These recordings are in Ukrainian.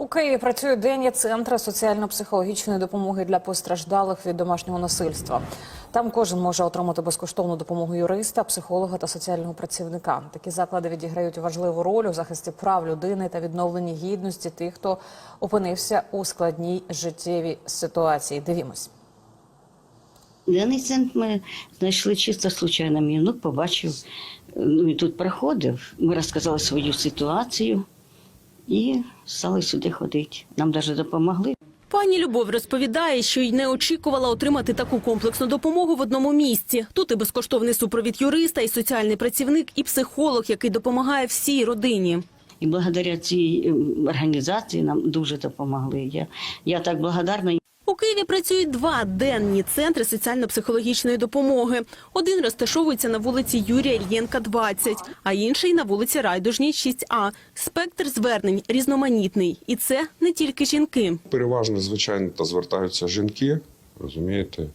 У Києві працює денні центри соціально-психологічної допомоги для постраждалих від домашнього насильства. Там кожен може отримати безкоштовну допомогу юриста, психолога та соціального працівника. Такі заклади відіграють важливу роль у захисті прав людини та відновленні гідності тих, хто опинився у складній життєвій ситуації. Дивімось. Денний центр ми знайшли чисто случайно. Мій внук побачив, ну і тут приходив. Ми розказали свою ситуацію і стали сюди ходити. Нам навіть допомогли. Пані Любов розповідає, що й не очікувала отримати таку комплексну допомогу в одному місці. Тут і безкоштовний супровід юриста, і соціальний працівник, і психолог, який допомагає всій родині. І благодаря цій ем, організації нам дуже допомогли. Я, я так благодарна. Києві працюють два денні центри соціально-психологічної допомоги. Один розташовується на вулиці Юрія Ільєнка, 20, а інший на вулиці Райдужній, 6А. Спектр звернень різноманітний, і це не тільки жінки. Переважно, звичайно, то звертаються жінки, розумієте,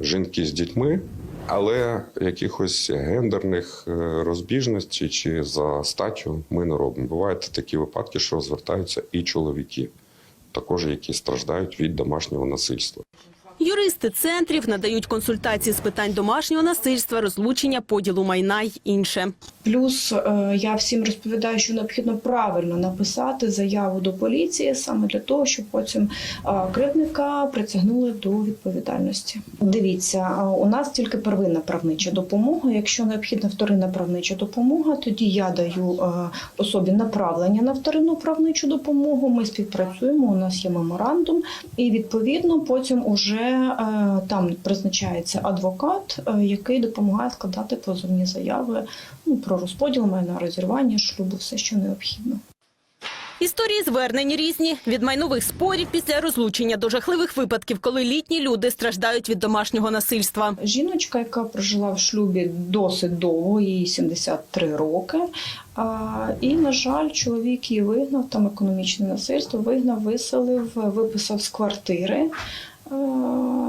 жінки з дітьми, але якихось гендерних е, розбіжностей чи за статтю ми не робимо. Бувають такі випадки, що звертаються і чоловіки, також які страждають від домашнього насильства. Юристи центрів надають консультації з питань домашнього насильства, розлучення, поділу майна й інше. Плюс е, я всім розповідаю, що необхідно правильно написати заяву до поліції саме для того, щоб потім е, кривдника притягнули до відповідальності. Дивіться, е, у нас тільки первинна правнича допомога. Якщо необхідна вторинна правнича допомога, тоді я даю особі направлення на вторинну правничу допомогу. Ми співпрацюємо. У нас є меморандум, і відповідно потім уже там призначається адвокат, е, який допомагає складати позовні заяви ну, про розподіл майна, розірвання шлюбу, все, що необхідно. Історії звернень різні від майнових спорів після розлучення до жахливих випадків, коли літні люди страждають від домашнього насильства. Жіночка, яка прожила в шлюбі досить довго, їй 73 роки. І, на жаль, чоловік її вигнав, там економічне насильство, вигнав, виселив, виписав з квартири.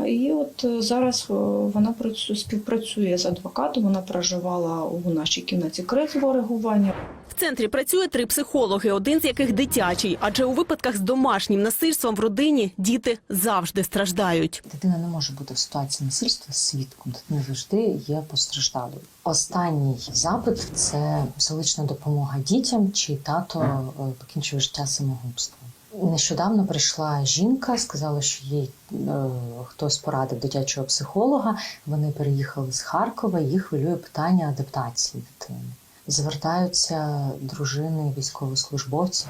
І от е, зараз е, вона працю- співпрацює з адвокатом. Вона проживала у нашій кімнаті кризового реагування. В центрі працює три психологи, один з яких дитячий, адже у випадках з домашнім насильством в родині діти завжди страждають. Дитина не може бути в ситуації насильства свідком. Дитина завжди є постраждалою. Останній запит це психологічна допомога дітям, чий тато е, покінчив життя самогубством. Нещодавно прийшла жінка, сказала, що їй е, хтось порадив дитячого психолога. Вони переїхали з Харкова. Їх хвилює питання адаптації дитини. Звертаються дружини військовослужбовців.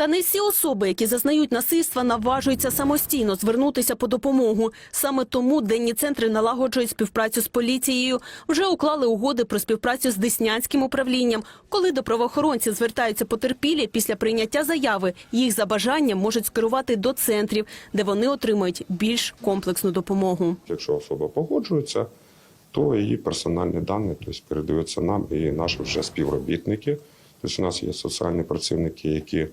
Та не всі особи, які зазнають насильства, наважуються самостійно звернутися по допомогу. Саме тому денні центри налагоджують співпрацю з поліцією. Вже уклали угоди про співпрацю з Деснянським управлінням. Коли до правоохоронців звертаються потерпілі, після прийняття заяви їх за бажанням можуть скерувати до центрів, де вони отримують більш комплексну допомогу. Якщо особа погоджується, то її персональні дані тобто, передаються нам і наші вже співробітники. Тобто у нас є соціальні працівники, які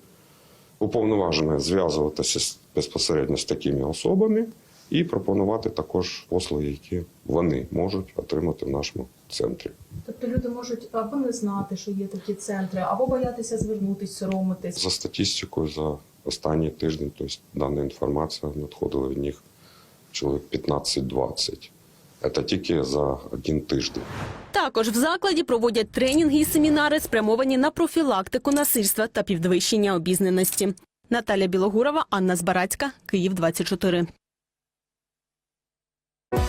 уповноважені зв'язуватися безпосередньо з такими особами і пропонувати також послуги, які вони можуть отримати в нашому центрі. Тобто люди можуть або не знати, що є такі центри, або боятися звернутись, соромитись. За статистикою за останній тиждень, тобто дана інформація надходила від них чоловік 15-20. Це тільки за один тиждень. Також в закладі проводять тренінги і семінари, спрямовані на профілактику насильства та підвищення обізнаності. Наталя Білогурова, Анна Збарацька, Київ 24.